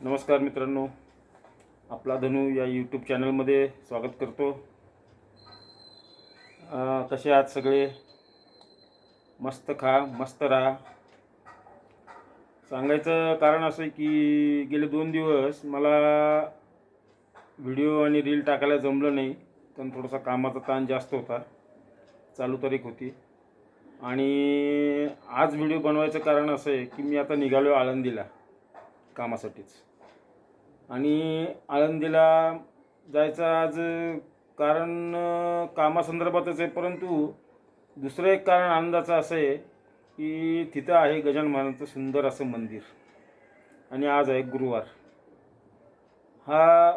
नमस्कार मित्रांनो आपला धनू या यूट्यूब चॅनलमध्ये स्वागत करतो. कसे आहात सगळे? मस्त खा मस्त राहा. सांगायचं कारण असं आहे की गेले दोन दिवस मला व्हिडिओ आणि रील टाकायला जमलं नाही कारण थोडासा कामाचा ताण जास्त होता चालू तारीख होती. आणि आज व्हिडिओ बनवायचं कारण असं आहे की मी आता निघालो आळंदीला कामासाठीच. आणि आळंदीला जायचं आज कारण कामासंदर्भातच आहे परंतु दुसरं एक कारण आनंदाचं असं आहे की तिथं आहे गजानन महाराजांचं सुंदर असं मंदिर. आणि आज आहे गुरुवार. हा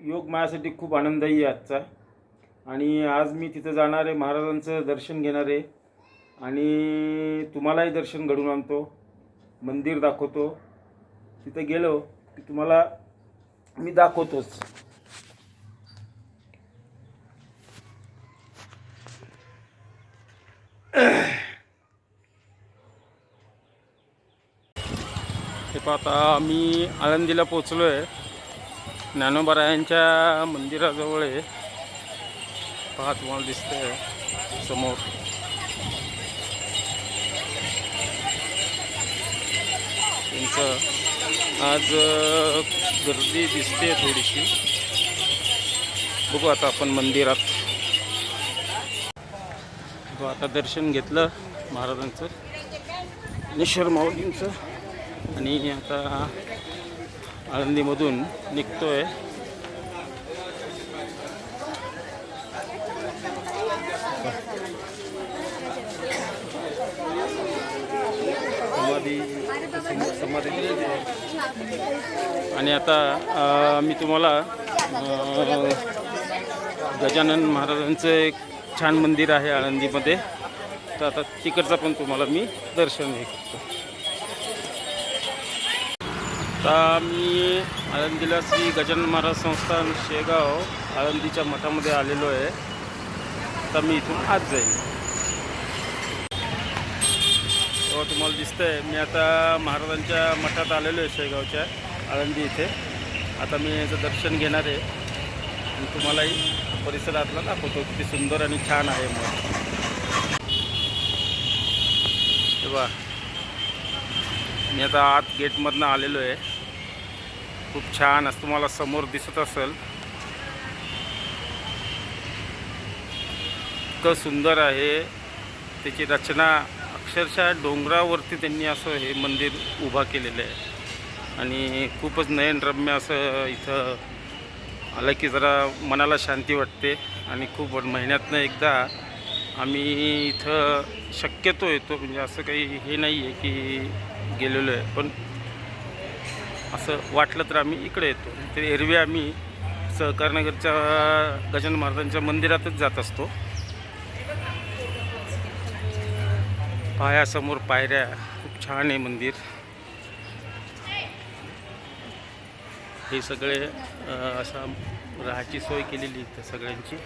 योग माझ्यासाठी खूप आनंददायी आहे आजचा. आणि आज मी तिथं जाणार आहे महाराजांचं दर्शन घेणार आहे. आणि तुम्हालाही दर्शन घडून आणतो. मंदिर दाखवतो. तिथं गेलो की तुम्हाला मी दाखवतोच. हे पाहता मी आळंदीला पोचलो आहे ज्ञानोबरायांच्या मंदिराजवळ आहे. पहा तुम्हाला दिसतंय समोर. त्यांचं आज गर्दी दिसते थोडीशी. बघू आता आपण मंदिरात. बघू आता दर्शन घेतलं महाराजांचं. निश्वर माऊलींचं. आणि आता आळंदीमधून निघतो आहे आणि आता मी तुम्हाला गजानन महाराजांचं एक छान मंदिर आहे आळंदीमध्ये. तर आता तिकडचं पण तुम्हाला मी दर्शन हे करतो. आता मी आळंदीला श्री गजानन महाराज संस्थान शेगाव आळंदीच्या मठामध्ये आलेलो आहे. तर मी इथून आज जाईल बघा तुम्हाला दिसतंय. मी आता महाराजांच्या मठात आलेलो आहे शेगावच्या आळंदी इथे. आता मी याचं दर्शन घेणार आहे. आणि तुम्हालाही परिसरातला दाखवतो. किती सुंदर आणि छान आहे मग तेव्हा मी आता आत गेटमधनं आलेलो आहे. खूप छान असं तुम्हाला समोर दिसत असेल. इतकं सुंदर आहे. त्याची रचना अक्षरशः डोंगरावरती त्यांनी असं हे मंदिर उभा केलेलं आहे. आणि खूपच नयनरम्य असं इथं आलं की जरा मनाला शांती वाटते. आणि खूप महिन्यातनं एकदा आम्ही इथं शक्यतो येतो. म्हणजे असं काही हे नाही आहे की गेलेलो आहे. पण असं वाटलं तर आम्ही इकडे येतो. ते एरवी आम्ही सहकारनगरच्या गजानन महाराजांच्या मंदिरातच जात असतो. पायासमोर पायऱ्या. खूप छान आहे मंदिर. हे सगळे असा राहायची सोय केलेली इथं सगळ्यांची.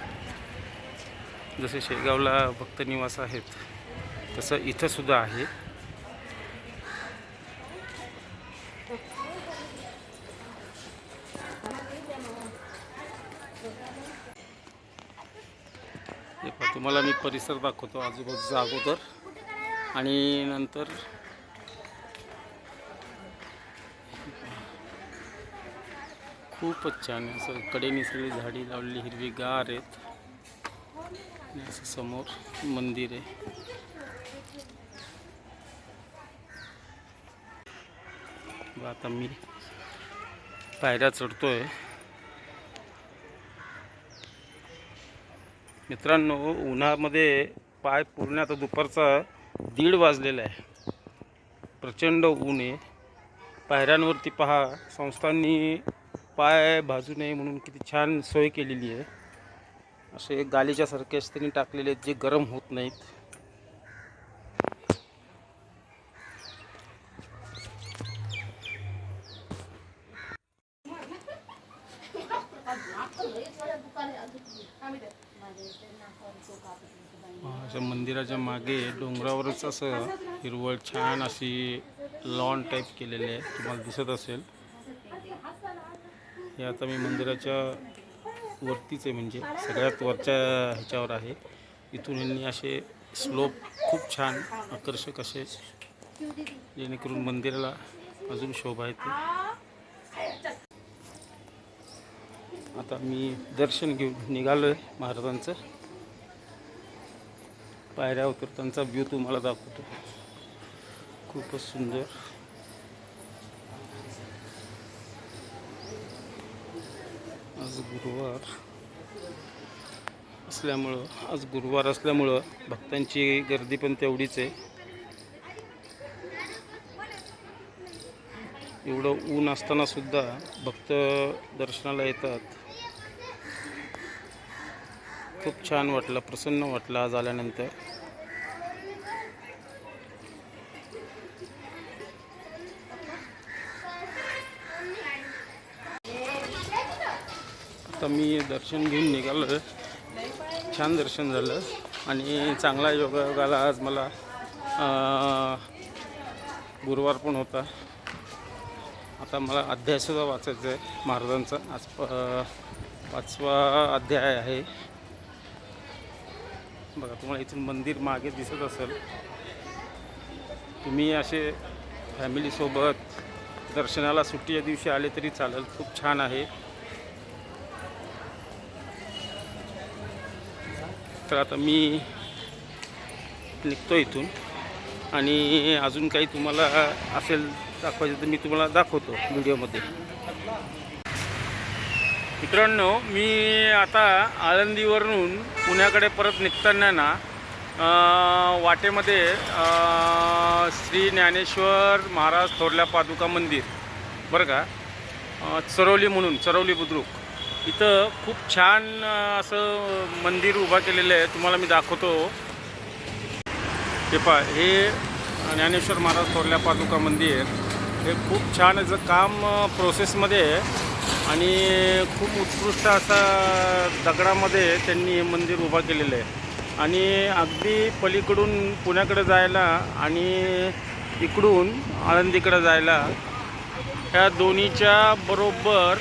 जसे शेगावला भक्त निवास आहेत तसं इथंसुद्धा आहे. हे तुम्हाला मी परिसर दाखवतो आजूबाजूचा अगोदर. आणि नंतर खूपच छान आहे. असं कडेने सगळी झाडी लावलेली हिरवी गार आहेत असं समोर मंदिर आहे. आता मी पायऱ्या चढतोय. मित्रांनो उन्हामध्ये पाय पूर्ण आता दुपारचा. दीड वाजलेलं आहे. प्रचंड ऊन आहे. पायऱ्यांवरती पहा संस्थांनी पाय भाजू नये म्हणून किती छान सोय केलेली आहे. असे गालीच्यासारखे त्यांनी टाकलेले आहेत जे गरम होत नाहीत अशा मंदिराच्या मागे डोंगरावरच असं हिरवळ छान अशी लॉन टाईप केलेली आहे. तुम्हाला दिसत असेल. हे आता मी मंदिराच्या वरतीच आहे म्हणजे सगळ्यात वरच्या ह्याच्यावर आहे. इथून यांनी असे स्लोप खूप छान आकर्षक असे जेणेकरून मंदिराला अजून शोभा येते. आता मी दर्शन घेऊन निघालो आहे महाराजांचं. पायऱ्या उतरतांचा व्ह्यू तुम्हाला दाखवतो. खूपच सुंदर. आज गुरुवार असल्यामुळं आज गुरुवार असल्यामुळं भक्तांची गर्दी पण तेवढीच आहे. एवढं ऊन असताना सुद्धा भक्त दर्शनाला येतात. खूप छान वाटलं प्रसन्न वाटलं आज आल्यानंतर. आता मी दर्शन घेऊन निघालो. छान दर्शन झालं. आणि चांगला योगायोगाला आज मला. गुरुवार पण होता. आता मला अध्यायसुद्धा वाचायचा आहे महाराजांचा. आज प पाचवा अध्याय आहे. बघा तुम्हाला इथून मंदिर मागे दिसत असेल. तुम्ही असे फॅमिलीसोबत दर्शनाला सुट्टीच्या दिवशी आले तरी चालेल. खूप छान आहे. तर आता मी निघतो इथून. आणि अजून काही तुम्हाला असेल दाखवायचं तर मी तुम्हाला दाखवतो व्हिडिओमध्ये मित्रांनो मी आता आळंदीवरून पुण्याकडे परत निघताना ना वाटेमध्ये श्री ज्ञानेश्वर महाराज थोरल्या पादुका मंदिर बरं का? चरवली म्हणून चरवली बुद्रुक. इथं खूप छान असं मंदिर उभा केलेलं आहे. तुम्हाला मी दाखवतो. हे पहा हे ज्ञानेश्वर महाराज थोरल्या पादुका मंदिर. हे खूप छान याचं काम प्रोसेसमध्ये आहे. आणि खूप उत्कृष्ट असा दगडामध्ये त्यांनी हे मंदिर उभा केलेलं आहे. आणि अगदी पलीकडून पुण्याकडे जायला आणि इकडून आळंदीकडे जायला ह्या दोन्हीच्या बरोबर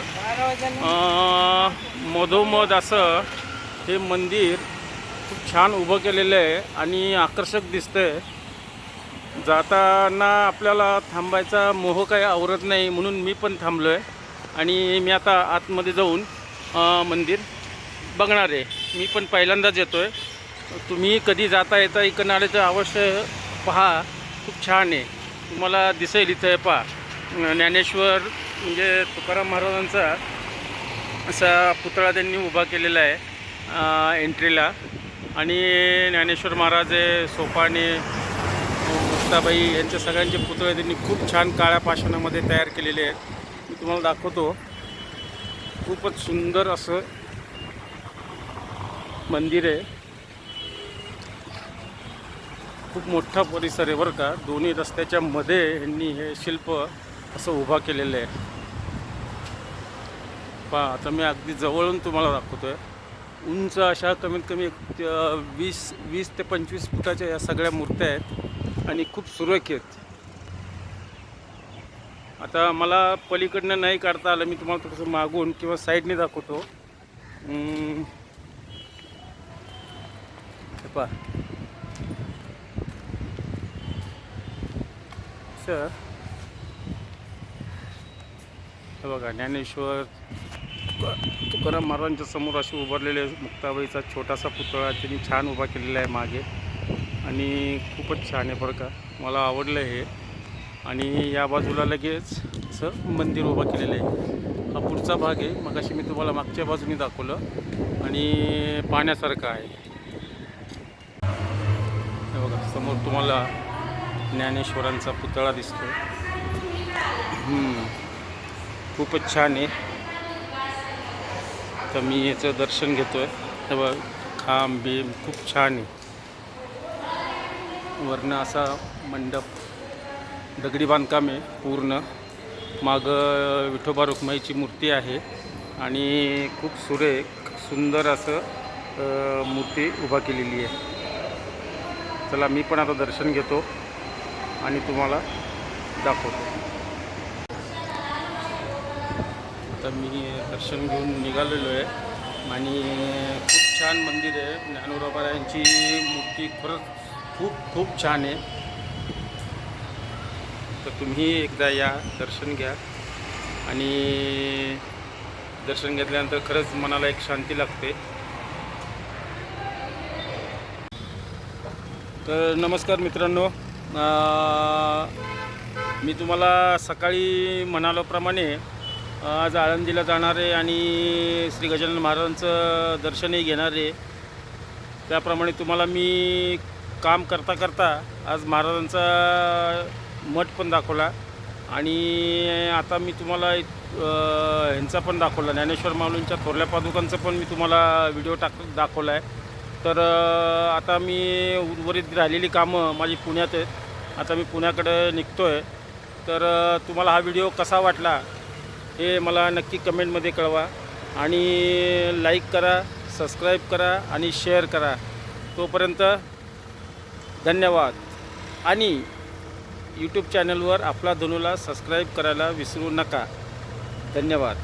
मधोमध असं हे मंदिर खूप छान उभं केलेलं आहे आणि आकर्षक दिसतंय. जाताना आपल्याला थांबायचा मोह काही आवरत नाही म्हणून मी पण थांबलो आहे आणि मी आता आतमध्ये जाऊन मंदिर बघणार आहे. मी पण पहिल्यांदाच येतो आहे तुम्ही कधी जाता येता इकडं आले तर अवश्य पहा. खूप छान आहे. तुम्हाला दिसेल इथं पहा. ज्ञानेश्वर म्हणजे तुकाराम महाराजांचा असा पुतळा त्यांनी उभा केलेला आहे एंट्रीला आणि ज्ञानेश्वर महाराज आहे सोपाने मुक्ताबाई यांच्या सगळ्यांचे पुतळे त्यांनी खूप छान काळ्या पाषाणामध्ये तयार केलेले आहेत. मी तुम्हाला दाखवतो. खूपच सुंदर असं मंदिर आहे. खूप मोठा परिसर आहे बरं का. दोन्ही रस्त्याच्या मध्ये यांनी हे शिल्प असं उभा केलेलं आहे. पहा आता मी अगदी जवळून तुम्हाला दाखवतो आहे उंच अशा कमीत कमी एक वीस वीस ते पंचवीस फुटाच्या या सगळ्या मूर्त्या आहेत आणि खूप सुरेख आहेत. आता मला पलीकडनं नाही काढता आलं. मी तुम्हाला थोडंसं मागून किंवा साईडने दाखवतो. पा हे हे बघा ज्ञानेश्वर तुकाराम महाराजांच्या समोर असे उभारलेले मुक्ताबाईचा छोटासा पुतळा त्यांनी छान उभा केलेला आहे मागे. आणि खूपच छान आहे बरं का. मला आवडलं हे. आणि या बाजूला लगेच असं मंदिर उभं केलेलं आहे. हा पुढचा भाग आहे. मगाशी मी तुम्हाला मागच्या बाजूने दाखवलं. आणि पाहण्यासारखं आहे. हे बघा समोर तुम्हाला ज्ञानेश्वरांचा पुतळा दिसतो खूपच छान आहे. तर मी याचं दर्शन घेतो आहे हे बघ खांब बीम खूप छान आहे. वरनं असा मंडप. दगडी बांधकाम आहे पूर्ण. मागं विठोबा रुक्माईची मूर्ती आहे आणि खूप सुरेख सुंदर असं मूर्ती उभा केलेली आहे. चला मी पण आता दर्शन घेतो आणि तुम्हाला दाखवतो. आता मी दर्शन घेऊन निघालेलो आहे आणि खूप छान मंदिर आहे. ज्ञानोबा यांची मूर्ती खरंच खूप खूप छान आहे. तर तुम्ही एकदा या दर्शन घ्या. आणि दर्शन घेतल्यानंतर खरंच मनाला एक शांती लागते. तर नमस्कार मित्रांनो. मी तुम्हाला सकाळी म्हणाल्याप्रमाणे आज आळंदीला जाणार आहे आणि श्री गजानन महाराजांचं दर्शनही घेणार आहे. त्याप्रमाणे तुम्हाला मी काम करता करता आज महाराजांचा मठ पण दाखवला. आणि आता मी तुम्हाला ह्यांचा पण दाखवला. ज्ञानेश्वर माऊलींच्या थोरल्या पादुकांचं पण मी तुम्हाला व्हिडिओ टाक दाखवला आहे तर आता मी उर्वरित राहिलेली कामं माझी पुण्यात आहेत. आता मी पुण्याकडे निघतो आहे तर तुम्हाला हा व्हिडिओ कसा वाटला हे मला नक्की कमेंटमध्ये कळवा. आणि लाईक करा सबस्क्राईब करा आणि शेअर करा. तोपर्यंत धन्यवाद. आणि यूट्यूब चॅनलवर आपला धनुला सबस्क्राईब करायला विसरू नका. धन्यवाद.